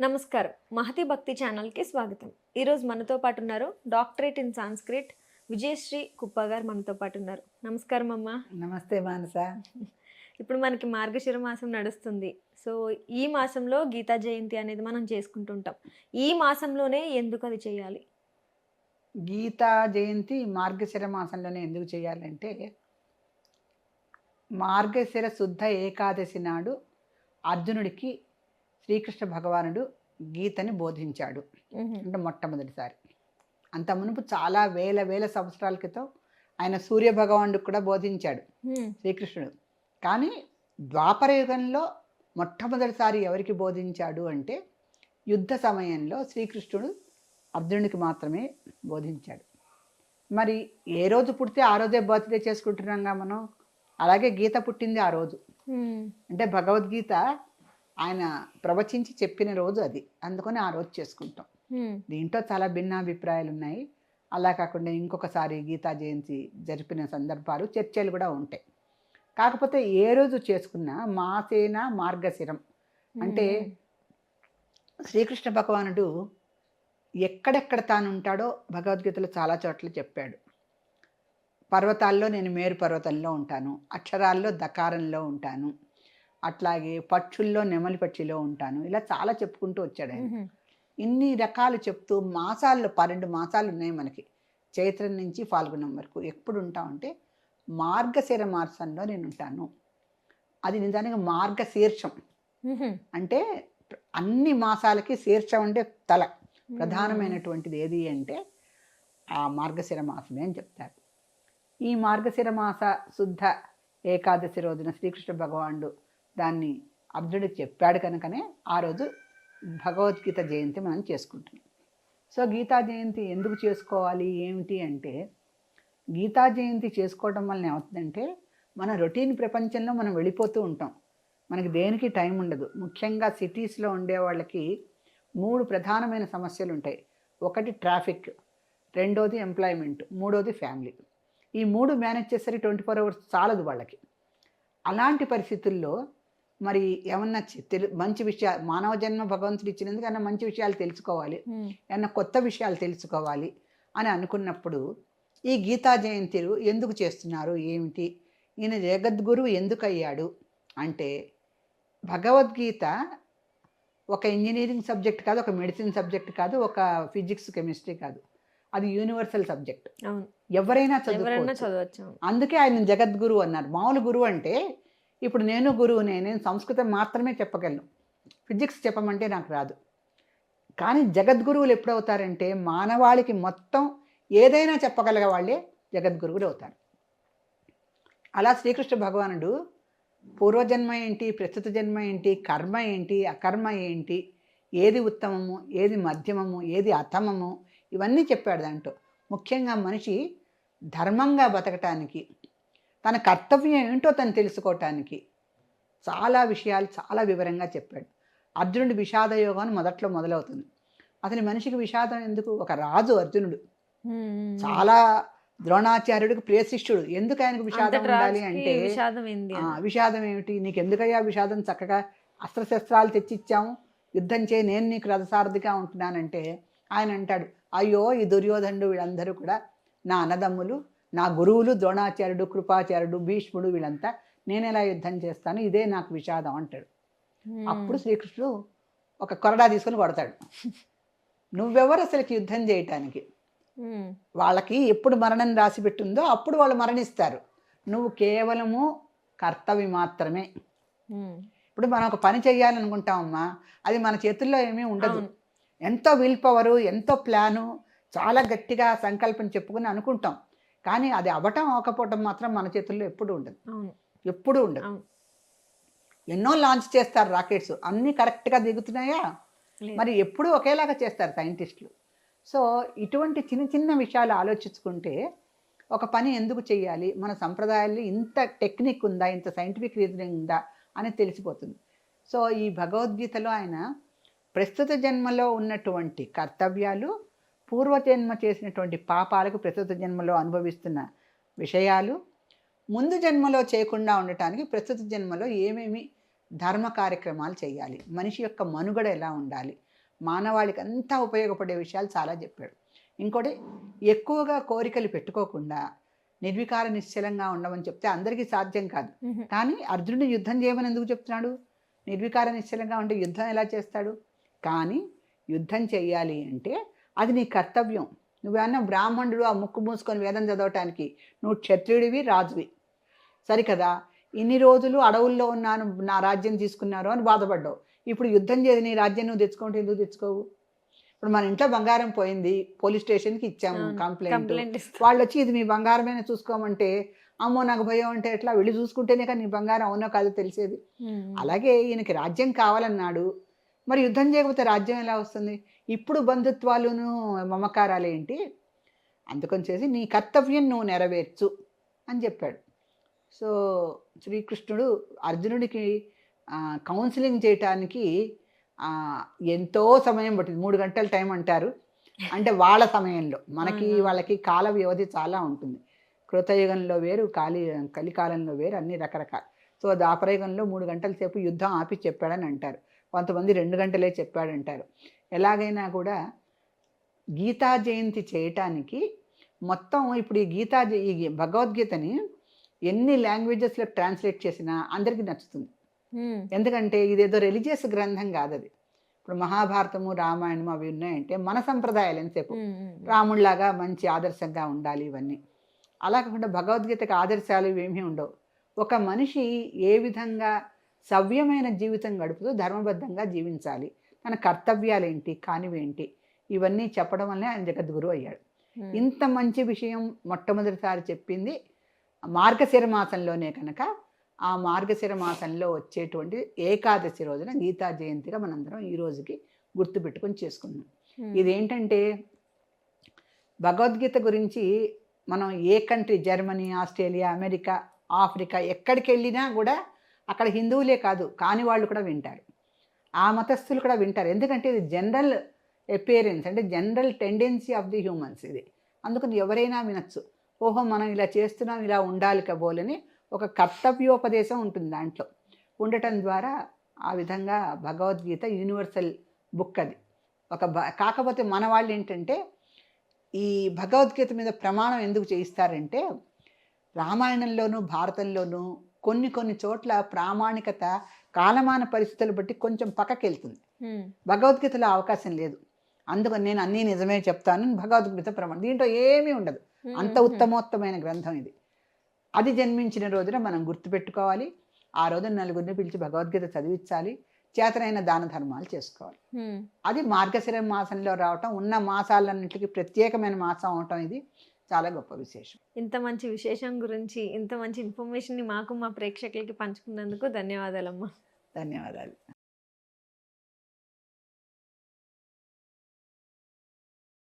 నమస్కారం. మహతి భక్తి ఛానల్కి స్వాగతం. ఈరోజు మనతో పాటు ఉన్నారు డాక్టరేట్ ఇన్ సాంస్క్రిట్ విజయశ్రీ కుప్ప గారు మనతో పాటు ఉన్నారు నమస్కారం అమ్మా. నమస్తే మానస. ఇప్పుడు మనకి మార్గశిర మాసం నడుస్తుంది. సో ఈ మాసంలో గీతా జయంతి అనేది మనం చేసుకుంటుంటాం. ఈ మాసంలోనే ఎందుకు అది చేయాలి? గీతా జయంతి మార్గశిర మాసంలోనే ఎందుకు చేయాలంటే మార్గశిర శుద్ధ ఏకాదశి నాడు అర్జునుడికి శ్రీకృష్ణ భగవానుడు గీతని బోధించాడు. అంటే మొట్టమొదటిసారి. అంత మునుపు చాలా వేల వేల సంవత్సరాల క్రితం ఆయన సూర్య భగవానుడికి కూడా బోధించాడు. శ్రీకృష్ణుడు. కానీ ద్వాపర యుగంలో మొట్టమొదటిసారి ఎవరికి బోధించాడు అంటే యుద్ధ సమయంలో శ్రీకృష్ణుడు అర్జునుడికి మాత్రమే బోధించాడు. మరి ఏ రోజు పుడితే ఆ రోజే బర్త్డే చేసుకుంటున్నాంగా మనం? అలాగే గీత పుట్టింది ఆ రోజు. అంటే భగవద్గీత ఆయన ప్రవచించి చెప్పిన రోజు అది. అందుకని ఆ రోజు చేసుకుంటాం. దీంట్లో చాలా భిన్నాభిప్రాయాలు ఉన్నాయి అలా కాకుండా ఇంకొకసారి గీతా జయంతి జరిపిన సందర్భాలు చర్చలు కూడా ఉంటాయి. కాకపోతే ఏ రోజు చేసుకున్నా మాసేన మార్గశిరం. అంటే శ్రీకృష్ణ భగవానుడు ఎక్కడెక్కడ తాను ఉంటాడో భగవద్గీతలో చాలా చోట్ల చెప్పాడు. పర్వతాల్లో నేను మేరు పర్వతంలో ఉంటాను. అక్షరాల్లో దకారంలో ఉంటాను. అట్లాగే పక్షుల్లో నెమలి పక్షిలో ఉంటాను. ఇలా చాలా చెప్పుకుంటూ వచ్చాడు ఆయన. ఇన్ని రకాలు చెప్తూ మాసాల్లో పన్నెండు మాసాలు ఉన్నాయి మనకి. చైత్రం నుంచి ఫాల్గుణం వరకు ఎప్పుడు ఉంటామంటే మార్గశిర మాసంలో నేను ఉంటాను. అది నిజానికి మార్గశీర్షం. అంటే అన్ని మాసాలకి శీర్షం అంటే తల. ప్రధానమైనటువంటిది ఏది అంటే ఆ మార్గశిర మాసమే అని చెప్తారు. ఈ మార్గశిర మాస శుద్ధ ఏకాదశి రోజున శ్రీకృష్ణ భగవానుడు దాన్ని అర్జునుడికి చెప్పాడు కనుకనే ఆ రోజు భగవద్గీత జయంతి మనం చేసుకుంటున్నాం. సో గీతా జయంతి ఎందుకు చేసుకోవాలి? ఏమిటి అంటే గీతా జయంతి చేసుకోవడం వల్ల ఏమవుతుందంటే మన రొటీన్ ప్రపంచంలో మనం వెళ్ళిపోతూ ఉంటాం. మనకి దేనికి టైం ఉండదు. ముఖ్యంగా సిటీస్లో ఉండే వాళ్ళకి మూడు ప్రధానమైన సమస్యలు ఉంటాయి. ఒకటి ట్రాఫిక్ రెండోది ఎంప్లాయ్మెంట్ మూడోది ఫ్యామిలీ. ఈ మూడు మేనేజ్ చేసరికి ట్వంటీ ఫోర్ అవర్స్ చాలదు వాళ్ళకి. అలాంటి పరిస్థితుల్లో మరి ఏమన్నా తెలు మంచి విషయాలు మానవ జన్మ భగవంతుడు ఇచ్చినందుకు ఏమన్నా మంచి విషయాలు తెలుసుకోవాలి. ఏమన్నా కొత్త విషయాలు తెలుసుకోవాలి అని అనుకున్నప్పుడు ఈ గీతా జయంతిలు ఎందుకు చేస్తున్నారు? ఏమిటి? ఈయన జగద్గురువు ఎందుకు అయ్యాడు అంటే భగవద్గీత ఒక ఇంజనీరింగ్ సబ్జెక్ట్ కాదు ఒక మెడిసిన్ సబ్జెక్ట్ కాదు ఒక ఫిజిక్స్ కెమిస్ట్రీ కాదు. అది యూనివర్సల్ సబ్జెక్ట్. ఎవరైనా చదువుకోవచ్చు. చదవచ్చు. అందుకే ఆయన జగద్గురు అన్నారు. మామూలు గురువు అంటే ఇప్పుడు నేను గురువునే నేను సంస్కృతం మాత్రమే చెప్పగలను. ఫిజిక్స్ చెప్పమంటే నాకు రాదు. కానీ జగద్గురువులు ఎప్పుడవుతారంటే మానవాళికి మొత్తం ఏదైనా చెప్పగలిగే వాళ్ళే జగద్గురువులు అవుతారు. అలా శ్రీకృష్ణ భగవానుడు పూర్వజన్మ ఏంటి ప్రస్తుత జన్మ ఏంటి కర్మ ఏంటి అకర్మ ఏంటి ఏది ఉత్తమము ఏది మధ్యమము ఏది అధమము ఇవన్నీ చెప్పాడు దాంట్లో. ముఖ్యంగా మనిషి ధర్మంగా బతకటానికి తన కర్తవ్యం ఏంటో తను తెలుసుకోవటానికి చాలా విషయాలు చాలా వివరంగా చెప్పాడు. అర్జునుడి విషాద యోగం మొదట్లో మొదలవుతుంది. అతని మనిషికి విషాదం ఎందుకు? ఒక రాజు అర్జునుడు. చాలా ద్రోణాచార్యుడికి ప్రియశిష్యుడు ఎందుకు ఆయనకు విషాదం ఉండాలి అంటే. విషాదం ఏమిటి? నీకు ఎందుకయ్యా విషాదం? చక్కగా అస్త్రశస్త్రాలు తెచ్చిచ్చాము. యుద్ధం చేయి నేను నీకు రథసారథిగా ఉంటున్నానంటే ఆయన అంటాడు అయ్యో ఈ దుర్యోధనుడు వీళ్ళందరూ కూడా నా అన్నదమ్ములు నా గురువులు ద్రోణాచార్యుడు కృపాచార్యుడు భీష్ముడు వీళ్ళంతా నేను ఎలా యుద్ధం చేస్తాను ఇదే నాకు విషాదం అంటాడు. అప్పుడు శ్రీకృష్ణుడు ఒక కొరడా తీసుకొని కొడతాడు నువ్వెవరు అసలుకి యుద్ధం చేయటానికి. వాళ్ళకి ఎప్పుడు మరణం రాసి పెట్టిందో అప్పుడు వాళ్ళు మరణిస్తారు నువ్వు కేవలము కర్తవి మాత్రమే. ఇప్పుడు మనం ఒక పని చేయాలనుకుంటామమ్మా అది మన చేతుల్లో ఏమీ ఉండదు. ఎంతో విల్ పవరు ఎంతో ప్లాను చాలా గట్టిగా సంకల్పం చెప్పుకుని అనుకుంటాం కానీ అది అవటం అవ్వకపోవటం మాత్రం మన చేతుల్లో ఎప్పుడు ఉండదు. ఎప్పుడూ ఉండదు. ఎన్నో లాంచ్ చేస్తారు రాకెట్స్. అన్నీ కరెక్ట్గా దిగుతున్నాయా. మరి ఎప్పుడూ ఒకేలాగా చేస్తారు సైంటిస్టులు. సో ఇటువంటి చిన్న చిన్న విషయాలు ఆలోచించుకుంటే ఒక పని ఎందుకు చేయాలి మన సంప్రదాయాల్లో ఇంత టెక్నిక్ ఉందా? ఇంత సైంటిఫిక్ రీజనింగ్ ఉందా? అని తెలిసిపోతుంది. సో ఈ భగవద్గీతలో ఆయన ప్రస్తుత జన్మలో ఉన్నటువంటి కర్తవ్యాలు పూర్వజన్మ చేసినటువంటి పాపాలకు ప్రస్తుత జన్మలో అనుభవిస్తున్న విషయాలు ముందు జన్మలో చేయకుండా ఉండటానికి ప్రస్తుత జన్మలో ఏమేమి ధర్మ కార్యక్రమాలు చేయాలి మనిషి యొక్క మనుగడ ఎలా ఉండాలి మానవాళికి అంతా ఉపయోగపడే విషయాలు చాలా చెప్పాడు. ఇంకోటి ఎక్కువగా కోరికలు పెట్టుకోకుండా నిర్వికార నిశ్చలంగా ఉండమని చెప్తే అందరికీ సాధ్యం కాదు. కానీ అర్జునుడు యుద్ధం చేయమని ఎందుకు చెప్తున్నాడు? నిర్వికార నిశ్చలంగా ఉంటే యుద్ధం ఎలా చేస్తాడు? కానీ యుద్ధం చెయ్యాలి అంటే అది నీ కర్తవ్యం. నువ్వేమన్నా బ్రాహ్మణుడు ఆ ముక్కు మూసుకొని వేదం చదవటానికి నువ్వు క్షత్రియుడివి రాజువి. సరికదా? ఇన్ని రోజులు అడవుల్లో ఉన్నాను నా రాజ్యం తీసుకున్నారు అని బాధపడ్డావు. ఇప్పుడు యుద్ధం చేసి నీ రాజ్యం నువ్వు తెచ్చుకుంటే ఎందుకు తెచ్చుకోవు? ఇప్పుడు మన ఇంట్లో బంగారం పోయింది పోలీస్ స్టేషన్కి ఇచ్చాము. కంప్లైంట్. వాళ్ళు వచ్చి ఇది మీ బంగారమైన చూసుకోమంటే అమ్మో నాకు భయం అంటే ఎట్లా? వెళ్ళి చూసుకుంటేనే కానీ నీ బంగారం అవునో కాదో తెలిసేది. అలాగే ఈయనకి రాజ్యం కావాలన్నాడు. మరి యుద్ధం చేయకపోతే రాజ్యం ఎలా వస్తుంది? ఇప్పుడు బంధుత్వాలును మమకారాలు ఏంటి అందుకని చేసి నీ కర్తవ్యం నువ్వు నెరవేర్చు అని చెప్పాడు. సో శ్రీకృష్ణుడు అర్జునుడికి కౌన్సిలింగ్ చేయటానికి ఎంతో సమయం పట్టింది. మూడు గంటల టైం అంటారు. అంటే వాళ్ళ సమయంలో. మనకి. వాళ్ళకి కాల వ్యవధి చాలా ఉంటుంది. కృతయుగంలో వేరు కాలి కలికాలంలో వేరు అన్ని రకరకాల. సో దాపరయుగంలో మూడు గంటల సేపు యుద్ధం ఆపి చెప్పాడని అంటారు. కొంతమంది రెండు గంటలే చెప్పాడంటారు. ఎలాగైనా కూడా గీతా జయంతి చేయటానికి మొత్తం ఇప్పుడు ఈ గీతా ఈ భగవద్గీతని ఎన్ని లాంగ్వేజెస్లో ట్రాన్స్లేట్ చేసినా అందరికీ నచ్చుతుంది. ఎందుకంటే ఇదేదో రిలీజియస్ గ్రంథం కాదు అది ఇప్పుడు మహాభారతము రామాయణము అవి ఉన్నాయంటే మన సంప్రదాయాలు ఎంతసేపు. రాముడిలాగా మంచి ఆదర్శంగా ఉండాలి ఇవన్నీ. అలా కాకుండా భగవద్గీతకి ఆదర్శాలు ఏమీ ఉండవు. ఒక మనిషి ఏ విధంగా సవ్యమైన జీవితం గడుపుతూ ధర్మబద్ధంగా జీవించాలి? తన కర్తవ్యాలేంటి కానివేంటి ఇవన్నీ చెప్పడం వల్లే ఆయన జగద్గురు అయ్యాడు. ఇంత మంచి విషయం మొట్టమొదటిసారి చెప్పింది మార్గశిర మాసంలోనే కనుక ఆ మార్గశిర మాసంలో వచ్చేటువంటి ఏకాదశి రోజున గీతా జయంతిగా మనందరం ఈ రోజుకి గుర్తుపెట్టుకొని చేసుకున్నాం. ఇదేంటంటే భగవద్గీత గురించి మనం ఏ country Germany Australia America Africa ఎక్కడికి వెళ్ళినా కూడా అక్కడ హిందువులే కాదు కాని వాళ్ళు కూడా వింటారు ఆ మతస్థులు కూడా వింటారు. ఎందుకంటే ఇది జనరల్ ఎపియరెన్స్ అంటే general tendency of the humans ఇది. అందుకని ఎవరైనా వినొచ్చు. ఓహో మనం ఇలా చేస్తున్నాం ఇలా ఉండాలి కబోలని ఒక కర్తవ్యోపదేశం ఉంటుంది దాంట్లో. ఉండటం ద్వారా ఆ విధంగా భగవద్గీత యూనివర్సల్ బుక్ అది. ఒక భ కాకపోతే మన వాళ్ళు ఏంటంటే ఈ భగవద్గీత మీద ప్రమాణం ఎందుకు చేయిస్తారంటే రామాయణంలోనూ భారతంలోనూ కొన్ని కొన్ని చోట్ల ప్రామాణికత కాలమాన పరిస్థితులు బట్టి కొంచెం పక్కకెళ్తుంది. భగవద్గీతలో అవకాశం లేదు. అందుకని నేను అన్నీ నిజమే చెప్తాను భగవద్గీత ప్రమాణం. దీంట్లో ఏమీ ఉండదు. అంత. ఉత్తమోత్తమైన గ్రంథం ఇది. అది జన్మించిన రోజున మనం గుర్తుపెట్టుకోవాలి. ఆ రోజున నలుగురిని పిలిచి భగవద్గీత చదివించాలి. చేతనైన దాన ధర్మాలు చేసుకోవాలి. అది మార్గశిర మాసంలో రావటం ఉన్న మాసాలన్నింటికి ప్రత్యేకమైన మాసం అవటం ఇది. చాలా గొప్ప విశేషం. ఇంత మంచి విశేషం గురించి ఇంత మంచి ఇన్ఫర్మేషన్ని మాకు మా ప్రేక్షకులకి పంచుకున్నందుకు ధన్యవాదాలమ్మా. ధన్యవాదాలు.